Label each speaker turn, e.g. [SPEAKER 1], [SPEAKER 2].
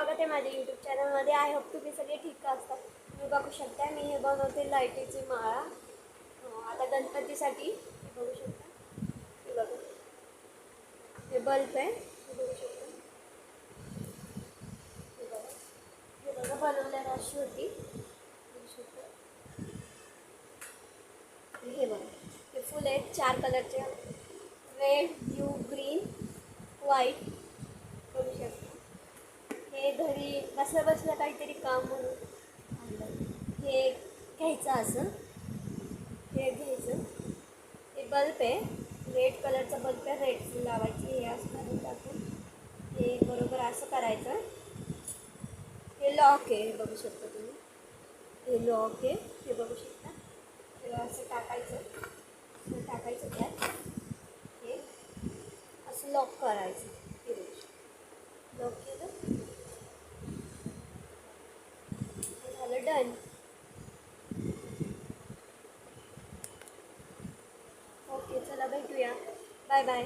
[SPEAKER 1] स्वागत आहे माझ्या यूट्यूब चॅनलमध्ये आय होप तुम्ही सगळे ठीक असतात तुम्ही बघू शकता मी हे बनवते लाईटीची माळा. आता गणपतीसाठी बघू शकता. हे बघा. हे बल्ब आहे. हे बघू शकता. हे बघा. हे बघा अशी होती. बघू शकता. हे बघा. हे फुल आहेत चार कलरचे रेड ब्ल्यू ग्रीन व्हाईट घरी बसल्या बसल्या काहीतरी काम म्हणून हे घ्यायचं असं. हे घ्यायचं. हे बल्ब आहे. रेड कलरचा बल्ब आहे. रेड लावायची हे असं घालून टाकून. हे बरोबर असं करायचं. हे लॉक आहे हे बघू शकता तुम्ही. हे लॉक आहे. हे बघू शकता. हे असं टाकायचं. टाकायचं त्यात. हे असं लॉक करायचं हे बघू शकता लॉक केलं डन ओके चला भेटूया. Bye bye